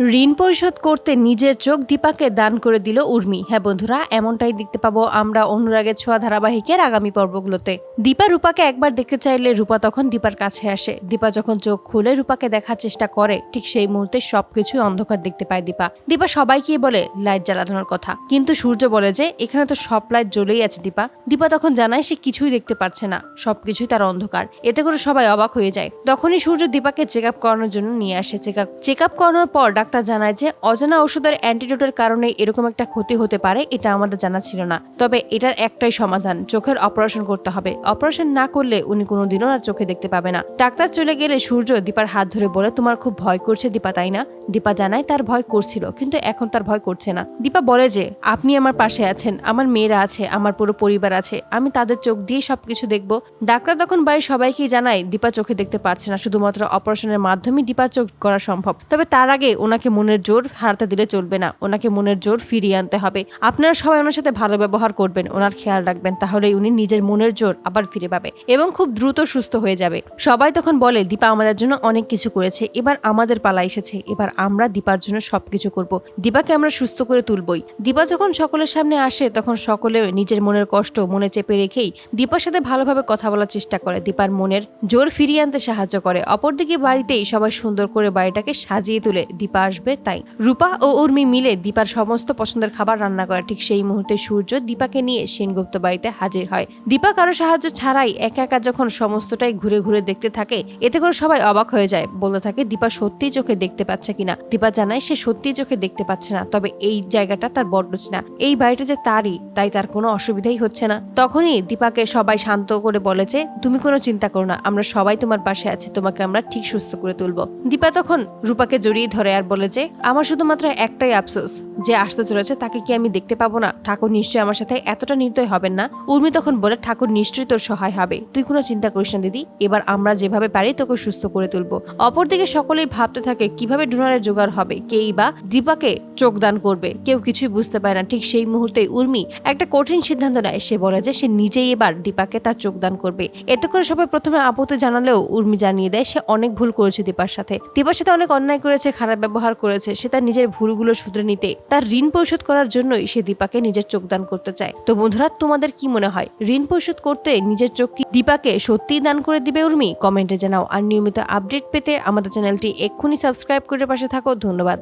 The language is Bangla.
ঋণ পরিশোধ করতে নিজের চোখ দীপাকে দান করে দিল উর্মি। হ্যাঁ বন্ধুরা, এমনটাই দেখতে পাবো আমরা অনুরাগের ছোঁয়া ধারাবাহিকের আগামী পর্বগুলোতে। দীপা রূপাকে একবার দেখতে চাইলে রূপা তখন দীপার কাছে আসে। দীপা যখন চোখ খুলে রূপাকে দেখার চেষ্টা করে, ঠিক সেই মুহূর্তে সবকিছুই অন্ধকার দেখতে পায় দীপা। দীপা সবাইকে বলে, লাইট জ্বালানোর কথা। কিন্তু সূর্য বলে যে, এখানে তো সব লাইট জ্বলেই আছে দীপা। দীপা তখন জানায় সে কিছুই দেখতে পারছে না। সবকিছুই তার অন্ধকার। এতে করে সবাই অবাক হয়ে যায়। তখনই সূর্য দীপাকে চেক আপ করানোর জন্য নিয়ে আসে। চেক আপ চেক আপ করানোর পর ডাক্তার জানায় যে অজানা ওষুধের অ্যান্টিডোটের কারণে এরকম একটা ক্ষতি হতে পারে, এটা আমাদের জানা ছিল না। তবে এটার একটাই সমাধান, চোখের অপারেশন করতে হবে। অপারেশন না করলে উনি কোনোদিনও আর চোখে দেখতে পাবে না। ডাক্তার চলে গেলে সূর্য দীপার হাত ধরে বলে, তোমার খুব ভয় করছে দীপা, তাই না? দীপা জানায় তার ভয় করছিল, কিন্তু এখন তার ভয় করছে না। দীপা বলে যে, আপনি আমার পাশে আছেন, আমার মেয়েরা আছে, আমার পুরো পরিবার আছে, আমি তাদের চোখ দিয়ে সবকিছু দেখব। ডাক্তার তখন বাড়ির সবাইকেই জানায়, দীপা চোখে দেখতে পারছে না, শুধুমাত্র অপারেশনের মাধ্যমে দীপা চোখ করা সম্ভব। তবে তার আগে ওনাকে মনের জোর হারাতে দিলে চলবে না, ওনাকে মনের জোর ফিরিয়ে আনতে হবে। আপনারা সবাই ওনার সাথে ভালো ব্যবহার করবেন, ওনার খেয়াল রাখবেন, তাহলেই উনি নিজের মনের জোর আবার ফিরে পাবে এবং খুব দ্রুত সুস্থ হয়ে যাবে। সবাই তখন বলে, দীপা আমাদের জন্য অনেক কিছু করেছে, এবার আমাদের পালা এসেছে, এবার আমরা দীপার জন্য সবকিছু করব। দীপাকে আমরা সুস্থ করে তুলবই। দীপা যখন সকলের সামনে আসে, তখন সকলে নিজের মনের কষ্ট মনে চেপে রেখেই দীপার সাথে ভালোভাবে কথা বলার চেষ্টা করে। দীপার মনের জোর ফিরিয়ে আনতে সাহায্য করে। অপরদিকে বাড়িতেই সবাই সুন্দর করে বাড়িটাকে সাজিয়ে তুলে। দীপা আসবে তাই। রূপা ও উর্মি মিলে দীপার সমস্ত পছন্দের খাবার রান্না করে। ঠিক সেই মুহূর্তে সূর্য দীপাকে নিয়ে সেনগুপ্ত বাড়িতে হাজির হয়। দীপা কারও সাহায্য ছাড়াই একা একা যখন সমস্তটাই ঘুরে ঘুরে দেখতে থাকে, এতে করে সবাই অবাক হয়ে যায়। বলতে থাকে, দীপা সত্যিই চোখে দেখতে পাচ্ছে কিনা? দীপা জানায় সে সত্যিই চোখে দেখতে পাচ্ছে না, তবে এই জায়গাটা তার বড্ড না এই বাড়িটা যে তারই, তাই তার কোনো অসুবিধাই হচ্ছে না। তখনই দীপাকে সবাই শান্ত করে বলে যে, তুমি কোনো চিন্তা করো না, আমরা সবাই তোমার পাশে আছি, তোমাকে আমরা ঠিক সুস্থ করে তুলবো। দীপা তখন রূপাকে জড়িয়ে ধরে আর বলে যে, আমার শুধুমাত্র একটাই আফসোস, যে আসতে চলেছে তাকে কি আমি দেখতে পাবো না? ঠাকুর নিশ্চয়ই আমার সাথে এতটা নির্দয় হবেন না? উর্মি তখন বলে, ঠাকুর নিশ্চয়ই তোর সহায় হবে। তুই কোনো চিন্তা করিস না, দিদি। এবার আমরা যেভাবে পারি তোকে সুস্থ করে তুলবো। অপরদিকে সকলেই ভাবতে থাকে, কীভাবে ডোনারের জোগাড় হবে। কেই বা দীপাকে চোখ দান করবে। কেউ কিছুই বুঝতে পারে না। ঠিক সেই মুহূর্তে উর্মি একটা কঠিন সিদ্ধান্ত নেয়। সে বলে যে সে নিজেই এবার দীপাকে তার চোখ দান করবে। এতে করে সবাই প্রথমে আপত্তি জানালেও উর্মি জানিয়ে দেয়, সে অনেক ভুল করেছে দীপার সাথে। দীপার সাথে অনেক অন্যায় করেছে, খারাপ ব্যবহার করেছে। সে তার নিজের ভুলগুলো শুধরে নিতে, তার ঋণ পরিশোধ করার জন্যই সে দীপাকে নিজের চোখ দান করতে চায়। তো বন্ধুরা, তোমাদের কি মনে হয়? ঋণ পরিশোধ করতে নিজের চোখ কি দীপাকে সত্যিই দান করে দিবে উর্মি? কমেন্টে জানাও। আর নিয়মিত আপডেট পেতে আমাদের চ্যানেলটি এক্ষুনি সাবস্ক্রাইব করে পাশে থাকো ধন্যবাদ।